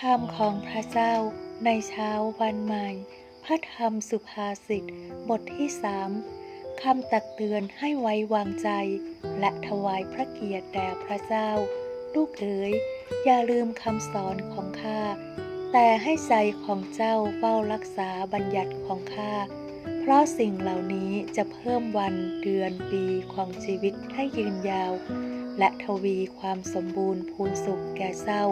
คำของพระเจ้าในเช้าวันใหม่ พระธรรมสุภาษิตบทที่สามคำตักเตือนให้ไว้วางใจ และถวายพระเกียรติแด่พระเจ้า ลูกเอ๋ย อย่าลืมคำสอนของข้า แต่ให้ใจของเจ้าเฝ้ารักษาบัญญัติของข้า เพราะสิ่งเหล่านี้จะเพิ่มวันเดือนปีของชีวิตให้ยืนยาว และทวีความสมบูรณ์พูนสุขแก่เจ้า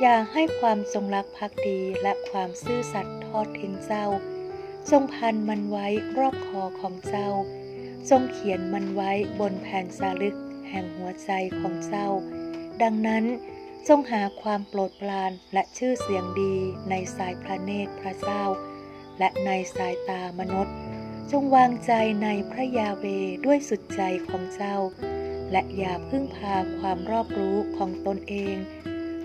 อย่าให้ความจงรักภักดีและความซื่อสัตย์ทอดทิ้งเจ้าจงพันมันไว้รอบคอของเจ้าจงเขียนมันไว้บนแผ่นสาลึกแห่งหัวใจของเจ้า ดังนั้นจงหาความโปรดปรานและชื่อเสียงดีในสายพระเนตรพระเจ้า และในสายตามนุษย์ จงวางใจในพระยาเวด้วยสุดใจของเจ้า และอย่าพึ่งพาความรอบรู้ของตนเอง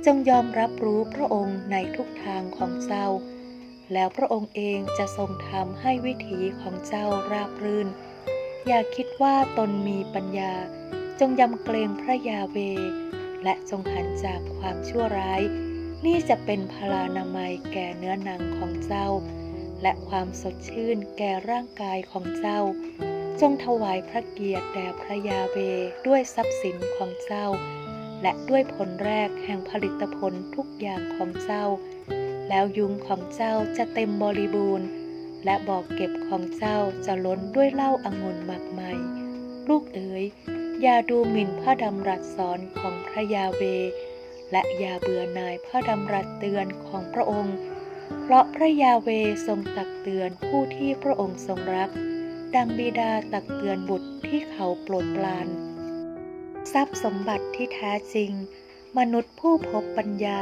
จงยอมรับรู้พระองค์ในทุกทางของเจ้า แล้วพระองค์เองจะทรงทำให้วิถีของเจ้าราบรื่น อย่าคิดว่าตนมีปัญญา จงยำเกรงพระยาเว และจงหันจากความชั่วร้าย นี่จะเป็นพลานามัยแก่เนื้อหนังของเจ้า และความสดชื่นแก่ร่างกายของเจ้า จงถวายพระเกียรติแด่พระยาเวด้วยทรัพย์สินของเจ้า และด้วยผลแรกแห่งผลิตผลทุกอย่างของเจ้า แล้วยุงของเจ้าจะเต็มบริบูรณ์ และบอกเก็บของเจ้าจะล้นด้วยเหล้าอางุ่นหมักใหม่ลูกเอ๋ย อย่าดูหมิ่นพระดำรัสสอนของพระยาเว และอย่าเบื่อหน่ายพระดำรัสเตือนของพระองค์ เพราะพระยาเวทรงตักเตือนผู้ที่พระองค์ทรงรัก ดังบิดาตักเตือนบุตรที่เขาโปรดปราน ทรัพย์สมบัติที่แท้จริง มนุษย์ผู้พบปัญญา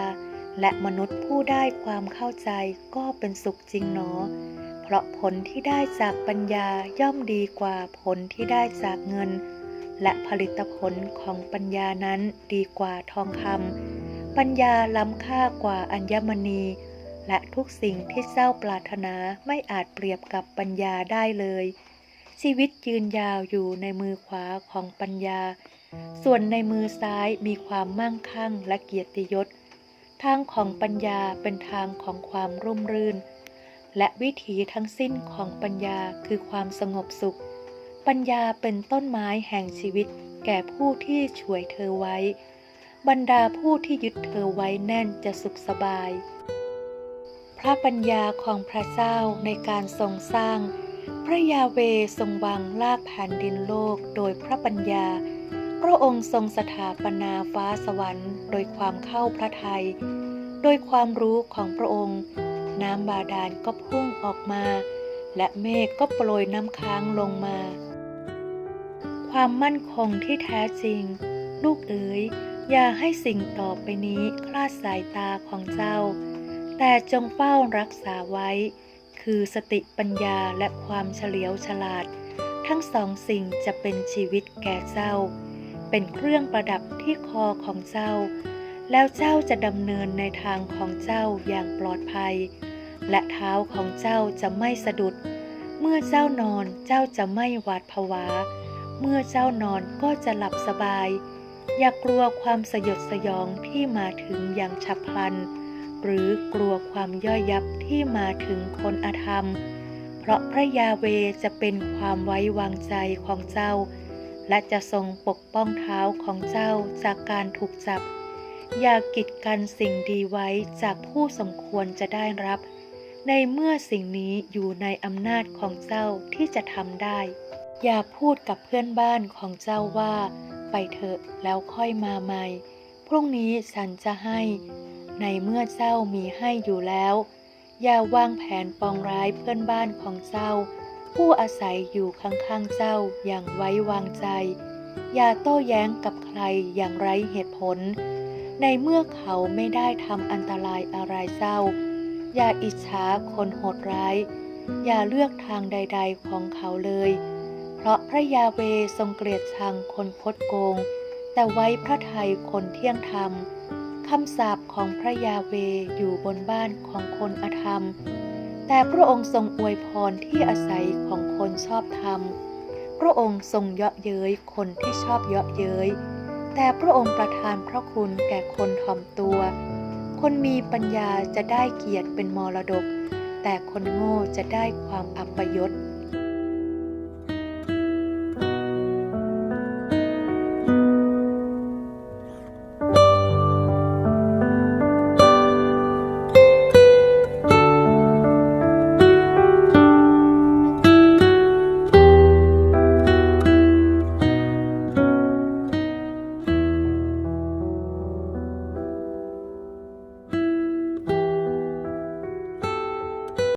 และมนุษย์ผู้ได้ความเข้าใจก็เป็นสุขจริงหนอ เพราะผลที่ได้จากปัญญาย่อมดีกว่าผลที่ได้จากเงิน และผลิตผลของปัญญานั้นดีกว่าทองคำปัญญาล้ำค่ากว่าอัญมณี และทุกสิ่งที่เจ้าปรารถนาไม่อาจเปรียบกับปัญญาได้เลย ชีวิตยืนยาวอยู่ในมือขวาของปัญญา ส่วนในมือซ้ายมีความมั่งคั่งและเกียรติยศ ทางของปัญญาเป็นทางของความร่มรื่น และวิถีทั้งสิ้นของปัญญาคือความสงบสุข ปัญญาเป็นต้นไม้แห่งชีวิตแก่ผู้ที่ช่วยเธอไว้ บรรดาผู้ที่ยึดเธอไว้แน่นจะสุขสบาย พระปัญญาของพระเจ้าในการทรงสร้าง พระยาเวทรงวางลากแผ่นดินโลกโดยพระปัญญา พระองค์ทรงสถาปนาฟ้าสวรรค์โดยความเข้าพระทัย โดยความรู้ของพระองค์ น้ำบาดาลก็พุ่งออกมา และเมฆก็โปรยน้ำค้างลงมา ความมั่นคงที่แท้จริง ลูกเอ๋ยอย่าให้สิ่งต่อไปนี้คลาดสายตาของเจ้า แต่จงเฝ้ารักษาไว้ คือสติปัญญาและความเฉลียวฉลาด ทั้งสองสิ่งจะเป็นชีวิตแก่เจ้า เป็นเครื่องประดับที่คอของเจ้า แล้วเจ้าจะดำเนินในทางของเจ้าอย่างปลอดภัย และเท้าของเจ้าจะไม่สะดุด เมื่อเจ้านอนเจ้าจะไม่หวาดผวา เมื่อเจ้านอนก็จะหลับสบาย อย่ากลัวความสยดสยองที่มาถึงอย่างฉับพลัน หรือกลัวความย่อยยับที่มาถึงคนอธรรม เพราะพระยาเวจะเป็นความไว้วางใจของเจ้า และจะทรงปกป้องเท้าของเจ้าจากการถูกจับ อย่ากีดกันสิ่งดีไว้จากผู้สมควรจะได้รับ ในเมื่อสิ่งนี้อยู่ในอำนาจของเจ้าที่จะทำได้ อย่าพูดกับเพื่อนบ้านของเจ้าว่า ไปเถอะแล้วค่อยมาใหม่ พรุ่งนี้ฉันจะให้ ในเมื่อเจ้ามีให้อยู่แล้ว อย่าวางแผนปองร้ายเพื่อนบ้านของเจ้า ผู้อาศัยอยู่ข้างๆเจ้าอย่างไว้วางใจ อย่าโต้แย้งกับใครอย่างไร้เหตุผล ในเมื่อเขาไม่ได้ทำอันตรายอะไรเจ้า อย่าอิจฉาคนโหดร้าย อย่าเลือกทางใด ๆของเขาเลย เพราะพระยาเวทรงเกลียดชังคนคดโกง แต่ไว้พระทัยคนเที่ยงธรรมคำสาปของพระยาเวอยู่บนบ้านของคนอธรรม แต่พระองค์ทรงอวยพรที่อาศัยของคนชอบธรรม พระองค์ทรงเยาะเย้ยคนที่ชอบเยาะเย้ย แต่พระองค์ประทานพระคุณแก่คนถ่อมตัว คนมีปัญญาจะได้เกียรติเป็นมรดก แต่คนโง่จะได้ความอัปยศ